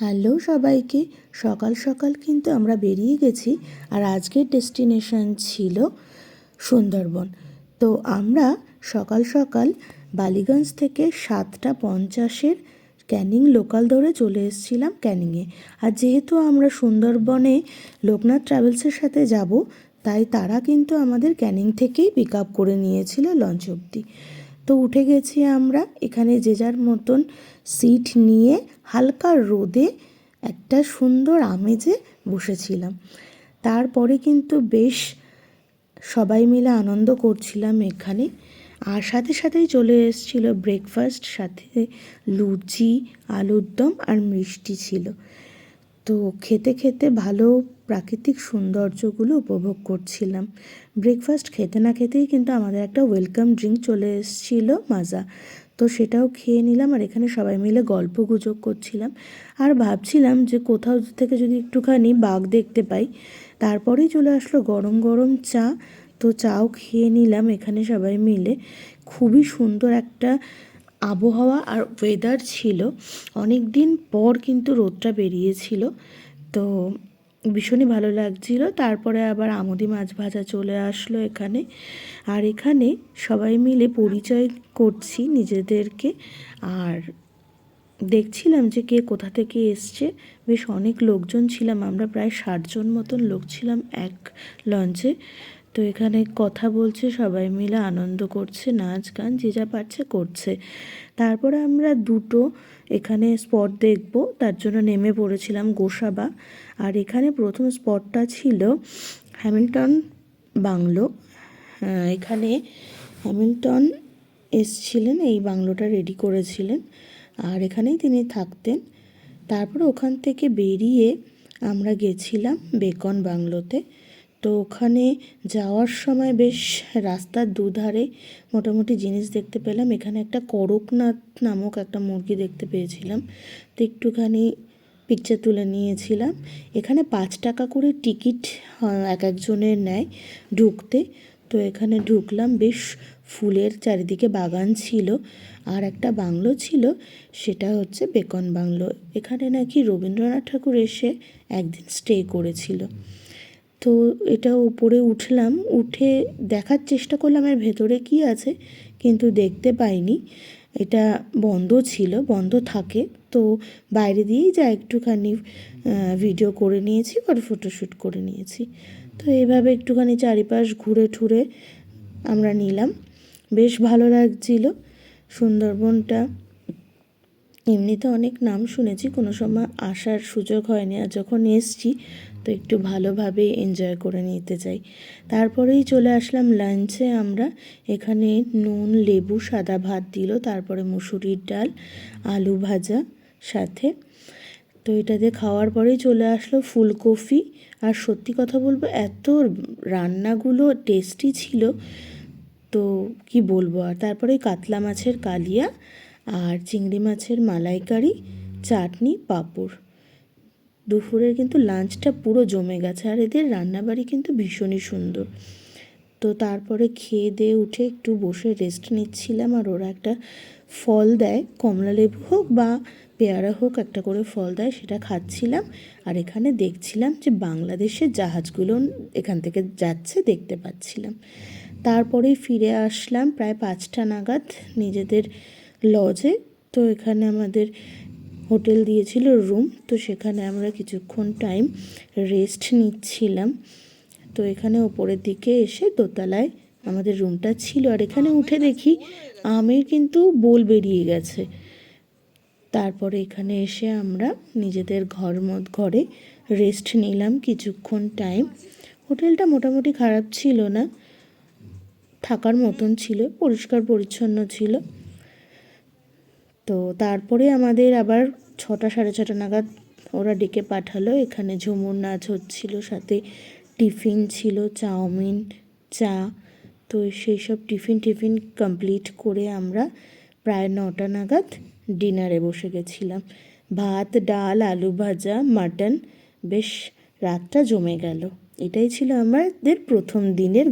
Hello সবাইকে। সকাল সকাল কিন্তু আমরা বেরিয়ে গেছি আর আজকের ডেস্টিনেশন ছিল সুন্দরবন। তো আমরা সকাল সকাল বালিগঞ্জ থেকে সাতটা পঞ্চাশের ক্যানিং লোকাল ধরে চলে এসেছিলাম ক্যানিংয়ে আর যেহেতু আমরা সুন্দরবনে লোকনাথ ট্রাভেলসের সাথে যাব, তাই তারা কিন্তু আমাদের ক্যানিং থেকেই পিক আপ করে নিয়েছিল লঞ্চ অবধি। তো উঠে গেছি আমরা এখানে যে যার মতন সিট নিয়ে হালকা রোদে একটা সুন্দর আমেজে বসেছিলাম। তারপরে কিন্তু বেশ সবাই মিলে আনন্দ করছিলাম এখানে। আর সাথে সাথেই চলে এসেছিল ব্রেকফাস্ট সাথে লুচি আলুর দম আর মিষ্টি ছিল। তো খেতে খেতে ভালো প্রাকৃতিক সৌন্দর্যগুলো উপভোগ করছিলাম। ব্রেকফাস্ট খেতে না খেতেই কিন্তু আমাদের একটা ওয়েলকাম ড্রিঙ্ক চলে এসেছিল মাজা। তো সেটাও খেয়ে নিলাম আর এখানে সবাই মিলে গল্প গুজব করছিলাম। আর ভাবছিলাম যে কোথাও থেকে যদি একটুখানি বাঘ দেখতে পাই, তারপরেই চলে আসলো গরম গরম চা। তো চাও খেয়ে নিলাম এখানে সবাই মিলে। খুবই সুন্দর একটা আবহাওয়া আর ওয়েদার ছিল অনেক দিন পর কিন্তু রোদটা বেরিয়েছিল। তো ভীষণই ভালো লাগছিল। তারপরে আবার আমুদি মাছ ভাজা চলে আসলো এখানে। আর এখানে সবাই মিলে পরিচয় করছি নিজেদেরকে। আর দেখছিলাম যে কে কোথা থেকে এসছে। বেশ অনেক লোকজন ছিলাম। আমরা প্রায় ষাটজন মতন লোক ছিলাম এক লঞ্চে। তো এখানে কথা বলছে, সবাই মিলে আনন্দ করছে, নাচ গান যে যা পারছে করছে। তারপরে আমরা দুটো এখানে স্পট দেখব, তার জন্য নেমে পড়েছিলাম গোসাবা। আর এখানে প্রথম স্পটটা ছিল হ্যামিল্টন বাংলো। এখানে হ্যামিল্টন এসছিলেন, এই বাংলোটা রেডি করেছিলেন। আর এখানেই তিনি থাকতেন। তারপরে ওখান থেকে বেরিয়ে আমরা গেছিলাম বেকন বাংলোতে। তো ওখানে যাওয়ার সময় বেশ রাস্তার দুধারে মোটামুটি জিনিস দেখতে পেলাম। এখানে একটা করকনাথ নামক একটা মুরগি দেখতে পেয়েছিলাম। তো একটুখানি পিকচার তুলে নিয়েছিলাম। এখানে পাঁচ টাকা করে টিকিট এক একজনের নেয় ঢুকতে। তো এখানে ঢুকলাম, বেশ ফুলের চারিদিকে বাগান ছিল। আর একটা বাংলো ছিল, সেটা হচ্ছে বেকন বাংলো। এখানে নাকি রবীন্দ্রনাথ ঠাকুর এসে একদিন স্টে করেছিল। তো এটা উপরে উঠলাম, উঠে দেখার চেষ্টা করলাম এর ভেতরে কি আছে, কিন্তু দেখতে পাইনি। এটা বন্ধ ছিল, বন্ধ থাকে। তো বাইরে দিয়েই যা একটুখানি ভিডিও করে নিয়েছি, আর ফটোশ্যুট করে নিয়েছি। তো এইভাবে একটুখানি চারিপাশ ঘুরে ঠুরে আমরা নিলাম। বেশ ভালো লাগছিল। সুন্দরবনটা এমনিতে অনেক নাম শুনেছি, কোনো সময় আসার সুযোগ হয়নি আর যখন এসছি তো একটু ভালোভাবে এনজয় করে নিতে চাই। তারপরেই চলে আসলাম লাঞ্চে আমরা, এখানে নুন, লেবু, সাদা ভাত দিল, তারপরে মুসুরির ডাল, আলু ভাজা সাথে। তো এটা দিয়ে খাওয়ার পরেই চলে আসলো ফুলকপি। আর সত্যি কথা বলব, এত রান্নাগুলো টেস্টি ছিল, তো কি বলব আর? তারপরে কাতলা মাছের কালিয়া আর চিংড়ি মাছের মালাইকারি, চাটনি, পাঁপড়। দুপুরের কিন্তু লাঞ্চটা পুরো জমে গেছে আর এদের রান্নাবাড়ি কিন্তু ভীষণই সুন্দর। তো তারপরে খেয়ে দিয়ে উঠে একটু বসে রেস্ট নিচ্ছিলাম আর ওরা একটা ফল দেয়, কমলা লেবু হোক বা পেয়ারা হোক, একটা করে ফল দেয়, সেটা খাচ্ছিলাম। আর এখানে দেখছিলাম যে বাংলাদেশের জাহাজগুলো এখান থেকে যাচ্ছে দেখতে পাচ্ছিলাম। তারপরেই ফিরে আসলাম প্রায় পাঁচটা নাগাদ। নিজেদের লজে তো এখানে আমাদের হোটেল দিয়েছিল রুম তো সেখানে আমরা কিছুক্ষণ টাইম রেস্ট নিচ্ছিলাম। তো এখানে ওপরের দিকে এসে দোতলায় আমাদের রুমটা ছিল। আর এখানে উঠে দেখি আমের কিন্তু বোল বেরিয়ে গেছে। তারপরে এখানে এসে আমরা নিজেদের ঘর মত ঘরে রেস্ট নিলাম কিছুক্ষণ টাইম হোটেলটা মোটামুটি খারাপ ছিল না। থাকার মতন ছিল পরিষ্কার পরিচ্ছন্ন ছিল। তো তারপরে আমাদের আবার ছটা, সাড়ে ছটা নাগাদ ওরা ডেকে পাঠালো। এখানে ঝুমুর নাচ হচ্ছিল, সাথে টিফিন ছিল, চাউমিন, চা। তো সেই সব টিফিন টিফিন কমপ্লিট করে আমরা প্রায় নটা নাগাদ ডিনারে বসে গেছিলাম। ভাত, ডাল, আলু ভাজা, মাটন, বেশ রাতটা জমে গেল। এটাই ছিল আমাদের প্রথম দিনের